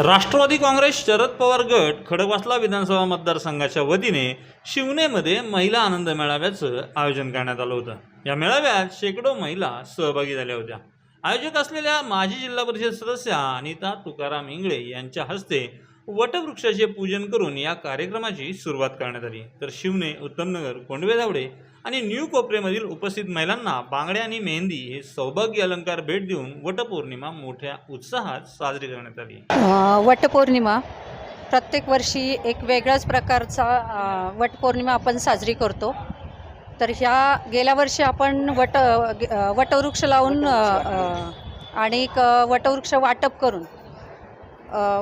राष्ट्रवादी काँग्रेस शरद पवार गट खडकवासला विधानसभा मतदारसंघाच्या वतीने शिवनेमध्ये महिला आनंद मेळाव्याचं आयोजन करण्यात आलं होतं. या मेळाव्यात शेकडो महिला सहभागी झाल्या होत्या. आयोजक असलेल्या माजी जिल्हा परिषद सदस्या अनिता तुकाराम इंगळे यांच्या हस्ते वटवृक्षाचे पूजन करून या कार्यक्रमाची सुरुवात करण्यात आली. तर शिवने उत्तमनगर कोंडवे धावडे आणि न्यू कोपरेमधील उपस्थित महिलांना बांगड्या आणि मेहंदी हे सौभाग्य अलंकार भेट देऊन वटपौर्णिमा मोठ्या उत्साहात साजरी करण्यात आली. वटपौर्णिमा. प्रत्येक वर्षी एक वेगळ्याच प्रकारचा वटपौर्णिमा आपण साजरी करतो. तर ह्या गेल्या वर्षी आपण वट वटवृक्ष लावून आणि एक वटवृक्ष वाटप करून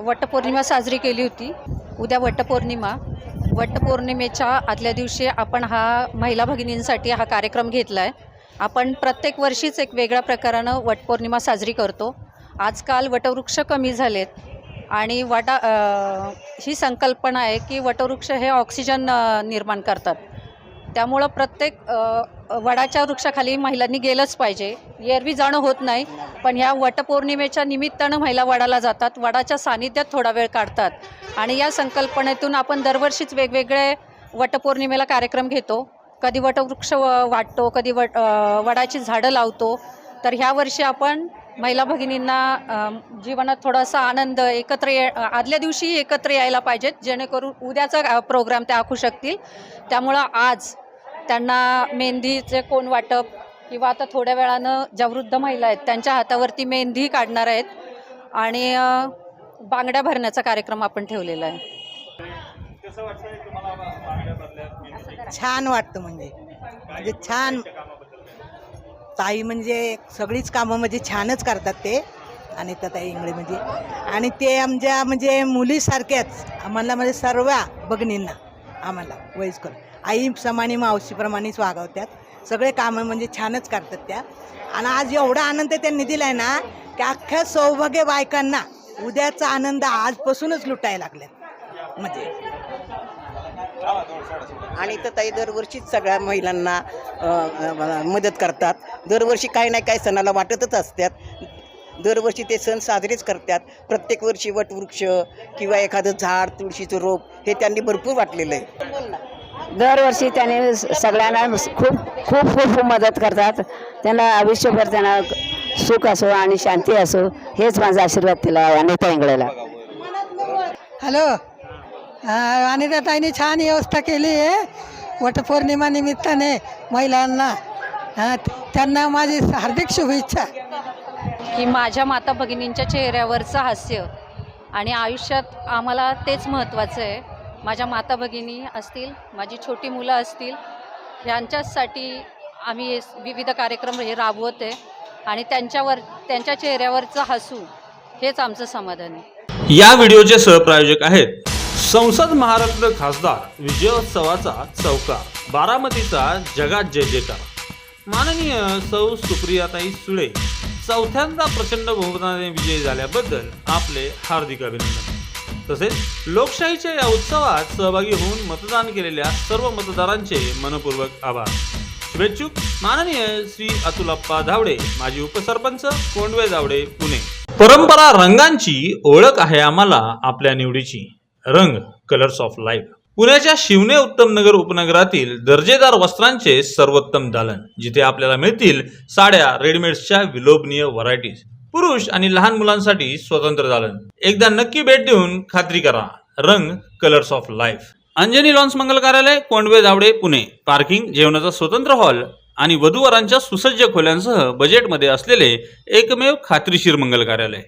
वटपौर्णिमा साजरी केली होती. उद्या वटपौर्णिमा. वटपौर्णिमेच्या आदल्या दिवशी आपण हा महिला भगिनींसाठी हा कार्यक्रम घेतला आहे आपण प्रत्येक वर्षीच एक वेगळ्या प्रकारानं वटपौर्णिमा साजरी करतो. आजकाल वटवृक्ष कमी झालेत आणि वटा ही संकल्पना आहे की वटवृक्ष हे ऑक्सिजन निर्माण करतात. त्यामुळं प्रत्येक वडाच्या वृक्षाखाली महिलांनी गेलंच पाहिजे. एरवी जाणं होत नाही पण ह्या वटपौर्णिमेच्या निमित्तानं महिला वडाला जातात. वडाच्या सानिध्यात थोडा वेळ काढतात. आणि या संकल्पनेतून आपण दरवर्षीच वेगवेगळे वटपौर्णिमेला कार्यक्रम घेतो. कधी वटवृक्ष व- वाटतो कधी वट वडाची झाडं लावतो. तर ह्या वर्षी आपण महिला भगिनींना जीवनात थोडासा आनंद एकत्र ये आदल्या दिवशी एकत्र यायला पाहिजेत. जेणेकरून उद्याचा प्रोग्राम त्या आखू शकतील. त्यामुळं आज त्यांना मेहंदीचे कोण वाटप किंवा आता थोड्या वेळानं ज्या वृद्ध महिला आहेत त्यांच्या हातावरती मेहंदी काढणार आहेत आणि बांगड्या भरण्याचा कार्यक्रम आपण ठेवलेला आहे. छान वाटतं म्हणजे. म्हणजे छान. ताई म्हणजे सगळीच कामं म्हणजे छानच करतात ते. आणि त्या ताई इंगळे म्हणजे. आणि ते आमच्या म्हणजे मुलीसारख्याच आम्हाला म्हणजे सर्व भगिनींना आम्हाला वयस्कर. आई समानी मावशीप्रमाणेच वागवतात सगळे कामं म्हणजे छानच करतात त्या. आणि आज एवढा आनंद त्यांनी दिला आहे ना की अख्ख्या सौभाग्य बायकांना उद्याचा आनंद आजपासूनच लुटायला लागल्यात म्हणजे. आणि तर ताई दरवर्षीच सगळ्या महिलांना मदत करतात. दरवर्षी काही ना काही सणाला वाटतच असतात दरवर्षी ते सण साजरेच करतात. प्रत्येक वर्षी वटवृक्ष किंवा एखादं झाड तुळशीचं रोप हे त्यांनी भरपूर वाटलेलं आहे. दरवर्षी त्याने सगळ्यांना खूप खूप खूप मदत करतात. त्यांना आयुष्यभर त्यांना सुख असो आणि शांती असो हेच माझा आशीर्वाद तिला अनिता इंगळेला. हॅलो. त्या ताईने छान व्यवस्था केली आहे. वटपौर्णिमा निमित्ताने महिलांना हा, त्यांना माझी हार्दिक शुभेच्छा. की माझ्या माता भगिनींच्या चेहऱ्यावरचं हास्य आणि आयुष्यात आम्हाला तेच महत्त्वाचं आहे. माझ्या माता भगिनी असतील माझी छोटी मुलं असतील ह्यांच्यासाठी आम्ही हे विविध कार्यक्रम हे राबवत आहे आणि त्यांच्यावर त्यांच्या चेहऱ्यावरचं हसू हेच आमचं समाधान आहे. या व्हिडिओचे सहप्रायोजक आहेत संसद महारत्न खासदार विजयोत्सवाचा चौका बारामतीचा जगात जय जयकार. माननीय सौ सुप्रियाताई सुळे चौथ्यांदा प्रचंड बहुमताने विजयी झाल्याबद्दल आपले हार्दिक अभिनंदन. तसेच लोकशाहीच्या या उत्सवात सहभागी होऊन मतदान केलेल्या सर्व मतदारांचे मनपूर्वक आभार. शुभेच्छुक. माननीय श्री अतुलप्पा धावडे माजी उपसरपंच कोंडवे धावडे पुणे. परंपरा रंगांची ओळख आहे आम्हाला आपल्या निवडीची. रंग कलर्स ऑफ लाईफ पुण्याच्या शिवने उत्तम नगर उपनगरातील दर्जेदार वस्त्रांचे सर्वोत्तम दालन जिथे आपल्याला मिळतील साड्या रेडीमेड्सच्या विलोभनीय व्हरायटीज पुरुष आणि लहान मुलांसाठी स्वतंत्र दालन एकदा नक्की भेट देऊन खात्री करा. Rang colours of life Anjani lawns मंगल कार्यालय कोंडवे धावडे पुणे. पार्किंग जेवणाचा स्वतंत्र हॉल आणि वधूवरांच्या सुसज्ज खोल्यांसह बजेटमध्ये असलेले एकमेव खात्रीशीर मंगल कार्यालय.